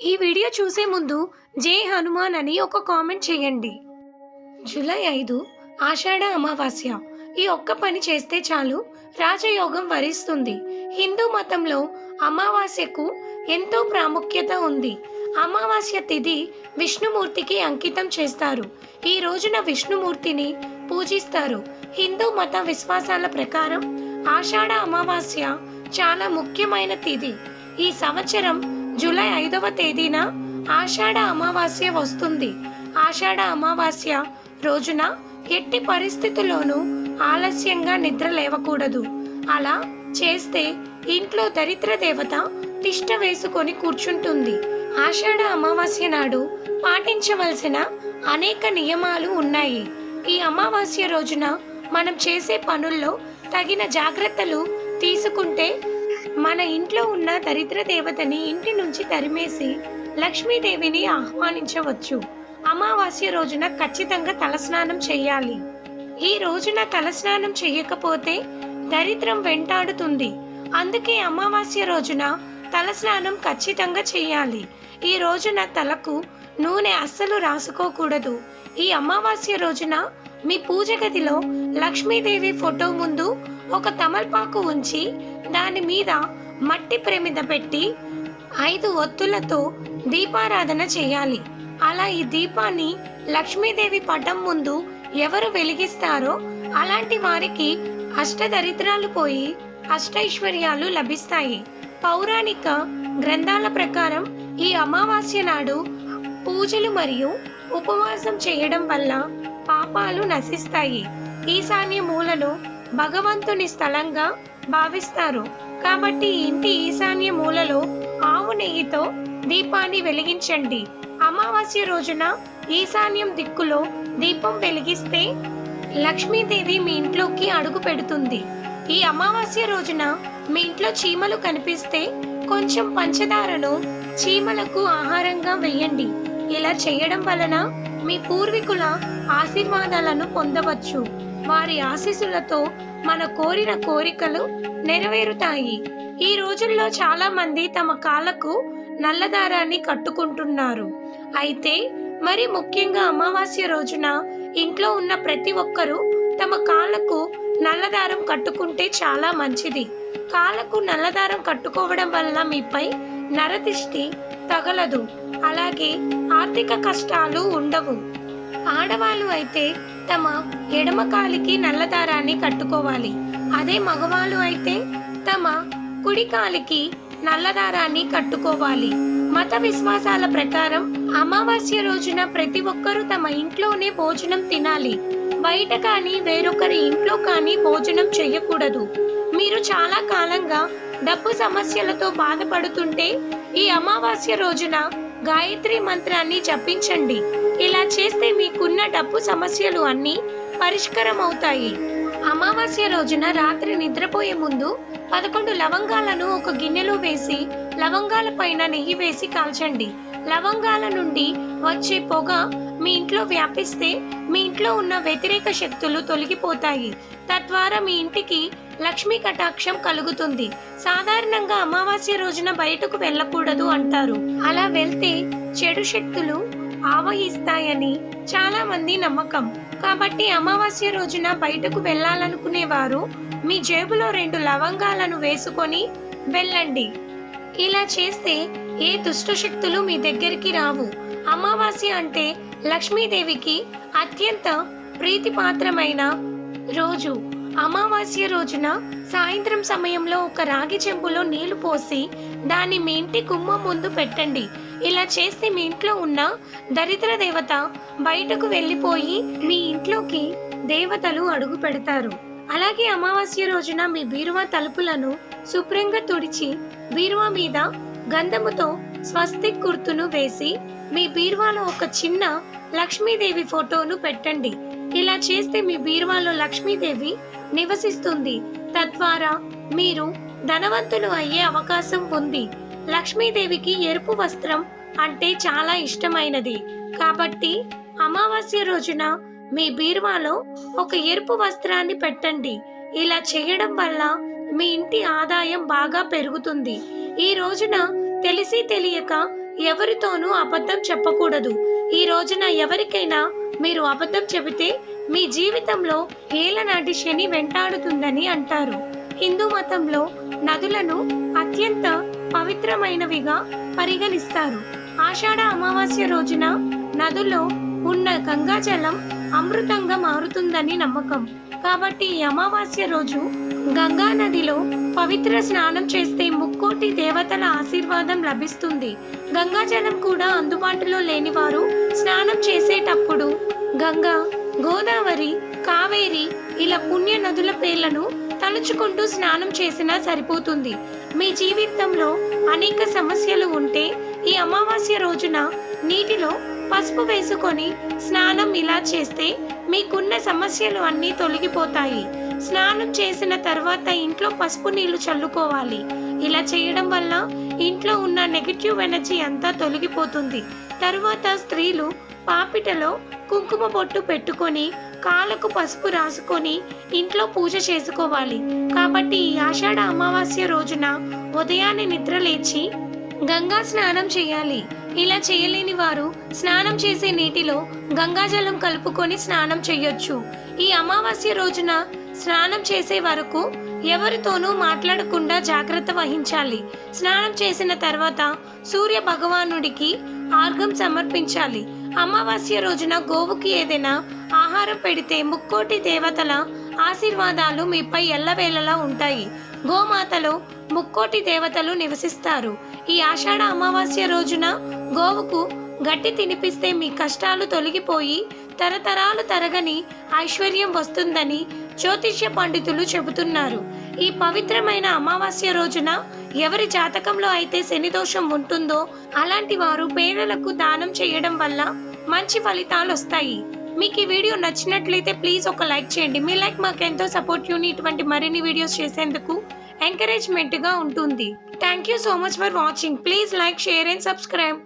ఈ వీడియో చూసే ముందు జే హనుమాన్ అని ఒక కామెంట్ చేయండి. జూలై ఐదు ఆషాఢ అమావాస్య. ఈ ఒక్క పని చేస్తే చాలు రాజయోగం వరిస్తుంది. హిందూ మతంలో అమావాస్యకు ఎంతో ప్రాముఖ్యత ఉంది. అమావాస్య తిథి విష్ణుమూర్తికి అంకితం చేస్తారు. ఈ రోజున విష్ణుమూర్తిని పూజిస్తారు. హిందూ మత విశ్వాసాల ప్రకారం ఆషాఢ అమావాస్య చాలా ముఖ్యమైన తిథి. ఈ సంవత్సరం జూలై ఐదవ తేదీన ఆషాఢ అమావాస్య వస్తుంది. ఆషాఢ అమావాస్య రోజున ఎట్టి పరిస్థితుల్లోనూ ఆలస్యంగా నిద్ర లేవకూడదు. అలా చేస్తే ఇంట్లో దరిద్ర దేవత తిష్ట వేసుకొని కూర్చుంటుంది. ఆషాఢ అమావాస్య నాడు పాటించవలసిన అనేక నియమాలు ఉన్నాయి. ఈ అమావాస్య రోజున మనం చేసే పనుల్లో తగిన జాగ్రత్తలు తీసుకుంటే మన ఇంట్లో ఉన్న దరిద్ర దేవతని ఇంటి నుంచి తరిమేసి లక్ష్మీదేవిని ఆహ్వానించవచ్చు. అమావాస్య రోజున ఖచ్చితంగా తలస్నానం చేయాలి. ఈ రోజున తలస్నానం చేయకపోతే దరిద్రం వెంటాడుతుంది. అందుకే అమావాస్య రోజున తలస్నానం ఖచ్చితంగా చేయాలి. ఈ రోజున తలకు నూనె అస్సలు రాసుకోకూడదు. ఈ అమావాస్య రోజున మీ పూజ గదిలో లక్ష్మీదేవి ఫోటో ముందు ఒక తమల్పాకు ఉంచి దాని మీద మట్టి ప్రమిద పెట్టి ఐదు ఒత్తులతో దీపారాధన చేయాలి. అలా ఈ దీపాన్ని లక్ష్మీదేవి పటం ముందు ఎవరు వెలిగిస్తారో అలాంటి వారికి అష్టదరిద్రాలు పోయి అష్టైశ్వర్యాలు లభిస్తాయి. పౌరాణిక గ్రంథాల ప్రకారం ఈ అమావాస్య నాడు పూజలు మరియు ఉపవాసం చేయడం వల్ల పాపాలు నశిస్తాయి. ఈశాన్య మూలను భగవంతుని స్థలంగా భావిస్తారు. కాబట్టి ఇంటి ఈశాన్య మూలలో ఆవు నెయ్యితో దీపాన్ని వెలిగించండి. అమావాస్య రోజున ఈశాన్యం దిక్కులో దీపం వెలిగిస్తే లక్ష్మీదేవి మీ ఇంట్లోకి అడుగు పెడుతుంది. ఈ అమావాస్య రోజున మీ ఇంట్లో చీమలు కనిపిస్తే కొంచెం పంచదారను చీమలకు ఆహారంగా వేయండి. ఇలా చేయడం వలన మీ పూర్వీకుల ఆశీర్వాదాలను పొందవచ్చు. వారి ఆశీస్సులతో మన కోరిన కోరికలు నెరవేరుతాయి. ఈ రోజుల్లో చాలా మంది తమ కాళ్ళకు నల్లదారాన్ని కట్టుకుంటున్నారు. అయితే మరి ముఖ్యంగా అమావాస్య రోజున ఇంట్లో ఉన్న ప్రతి ఒక్కరూ తమ కాళ్ళకు నల్లదారం కట్టుకుంటే చాలా మంచిది. కాళ్ళకు నల్లదారం కట్టుకోవడం వల్ల మీపై నరదిష్టి తగలదు. అలాగే ఆర్థిక కష్టాలు ఉండవు. ఆడవాళ్ళు అయితే తమ ఎడమ కాలికి నల్లదారాన్ని కట్టుకోవాలి. అదే మగవాళ్ళు అయితే తమ కుడి కాలికి నల్లదారాన్ని కట్టుకోవాలి. మత విశ్వాసాల ప్రకారం అమావాస్య రోజున ప్రతి ఒక్కరూ తమ ఇంట్లోనే భోజనం తినాలి. బయట కానీ వేరొకరి ఇంట్లో కానీ భోజనం చేయకూడదు. మీరు చాలా కాలంగా డబ్బు సమస్యలతో బాధపడుతుంటే ఈ అమావాస్య రోజున గాయత్రి మంత్రాన్ని జపించండి. ఇలా చేస్తే మీకున్న డబ్బు సమస్యలు అన్నీ పరిష్కారం అవుతాయి అమావాస్య రోజున రాత్రి నిద్రపోయే ముందు పదకొండు లవంగాలను ఒక గిన్నెలో వేసి లవంగాల పైన నెయ్యి వేసి కాల్చండి. లవంగాల నుండి వచ్చే పొగ మీ ఇంట్లో వ్యాపిస్తే మీ ఇంట్లో ఉన్న వ్యతిరేక శక్తులు తొలగిపోతాయి. తద్వారా మీ ఇంటికి లక్ష్మీ కటాక్షం కలుగుతుంది. సాధారణంగా అమావాస్య రోజున బయటకు వెళ్ళకూడదు అంటారు. అలా వెళ్తే చెడు శక్తులు ఆవహిస్తాయని చాలా మంది నమ్మకం. కాబట్టి అమావాస్య రోజున బయటకు వెళ్ళాలనుకునేవారు మీ జేబులో రెండు లవంగాలను వేసుకొని వెళ్ళండి. ఇలా చేస్తే ఏ దుష్ట శక్తులు మీ దగ్గరికి రావు. అమావాస్య అంటే లక్ష్మీదేవికి అత్యంత ప్రీతిపాత్రమైన రోజు. అమావాస్య రోజున సాయంత్రం సమయంలో ఒక రాగి చెంబులో నీళ్ళు పోసి దాన్ని మీ ఇంటి గుమ్మం ముందు పెట్టండి. ఇలా చేస్తే మీ ఇంట్లో ఉన్న దరిద్ర దేవత బయటకు వెళ్ళిపోయి మీ ఇంట్లోకి దేవతలు అడుగు పెడతారు. అలాగే అమావాస్య రోజున మీ బీరువా తలుపులను శుభ్రంగా తుడిచి బీరువా మీద గంధముతో స్వస్తిక్ గుర్తును వేసి మీ బీరువాలో ఒక చిన్న లక్ష్మీదేవి ఫోటోను పెట్టండి. ఇలా చేస్తే మీ బీరువాలో లక్ష్మీదేవి నివసిస్తుంది. తద్వారా మీరు ధనవంతులు అయ్యే అవకాశం ఉంది. లక్ష్మీదేవికి ఎరుపు వస్త్రం అంటే చాలా ఇష్టమైనది. కాబట్టి అమావాస్య రోజున మీ బీరువాలో ఒక ఎరుపు వస్త్రాన్ని పెట్టండి. ఇలా చేయడం వల్ల మీ ఇంటి ఆదాయం బాగా పెరుగుతుంది. ఈ రోజున తెలిసి తెలియక ఎవరితోనూ అబద్ధం చెప్పకూడదు. ఈ రోజున ఎవరికైనా మీరు అబద్ధం చెబితే మీ జీవితంలో ఏలనాటి శని వెంటాడుతుందని అంటారు. హిందూ మతంలో నదులను అత్యంత పవిత్రమైనవిగా పరిగణిస్తారు. ఆషాఢ అమావాస్య రోజున నదుల్లో ఉన్న గంగాజలం అమృతంగా మారుతుందని నమ్మకం. కాబట్టి ఈ అమావాస్య రోజు గంగా నదిలో పవిత్ర స్నానం చేస్తే ముక్కోటి దేవతల ఆశీర్వాదం లభిస్తుంది. గంగాజలం కూడా అందుబాటులో లేని వారు స్నానం చేసేటప్పుడు గంగా గోదావరి కావేరి ఇలా పుణ్య నదుల పేర్లను తలుచుకుంటూ స్నానం చేసినా సరిపోతుంది. మీ జీవితంలో అనేక సమస్యలు ఉంటే ఈ అమావాస్య రోజున నీటిలో పసుపు వేసుకొని స్నానం ఇలా చేస్తే మీకున్న సమస్యలు అన్నీ తొలగిపోతాయి. స్నానం చేసిన తర్వాత ఇంట్లో పసుపు నీళ్ళు చల్లుకోవాలి. ఇలా చేయడం వల్ల ఇంట్లో ఉన్న నెగిటివ్ ఎనర్జీ అంతా తొలగిపోతుంది. తర్వాత స్త్రీలు పాపిటలో కుంకుమ బొట్టు పెట్టుకొని కాళ్ళకు పసుపు రాసుకొని ఇంట్లో పూజ చేసుకోవాలి. కాబట్టి ఈ ఆషాఢ అమావాస్య రోజున ఉదయాన్నే నిద్ర లేచి గంగా స్నానం చేయాలి. ఇలా చేయలేని వారు స్నానం చేసే నీటిలో గంగాజలం కలుపుకొని స్నానం చేయొచ్చు. ఈ అమావాస్య రోజున స్నానం చేసే వరకు ఎవరితోనూ మాట్లాడకుండా జాగ్రత్త వహించాలి. స్నానం చేసిన తర్వాత సూర్య భగవానుడికి ఆర్గం సమర్పించాలి. అమావాస్య రోజున గోవుకి ఏదైనా ఆహారం పెడితే ముక్కోటి దేవతల ఆశీర్వాదాలు మీపై ఎల్లవేళలా ఉంటాయి. గోమాతలో ముక్కోటి దేవతలు నివసిస్తారు. ఈ ఆషాఢ అమావాస్య రోజున గోవుకు గట్టి తినిపిస్తే మీ కష్టాలు తొలగిపోయి తరతరాలు తరగని ఐశ్వర్యం వస్తుందని జ్యోతిష్య పండితులు చెబుతున్నారు. ఈ పవిత్రమైన అమావాస్య రోజున ఎవరి జాతకంలో అయితే శని దోషం ఉంటుందో అలాంటి వారు పేదలకు దానం చేయడం వల్ల మంచి ఫలితాలు వస్తాయి. మీకు ఈ వీడియో నచ్చినట్లయితే ప్లీజ్ ఒక లైక్ చేయండి. మీ లైక్ మాకు ఎంతో సపోర్ట్ యూని ఇటువంటి మరిన్ని వీడియోస్ చేసేందుకు ఎంకరేజ్మెంట్గా ఉంటుంది. Thank you so much for watching. Please like share and subscribe.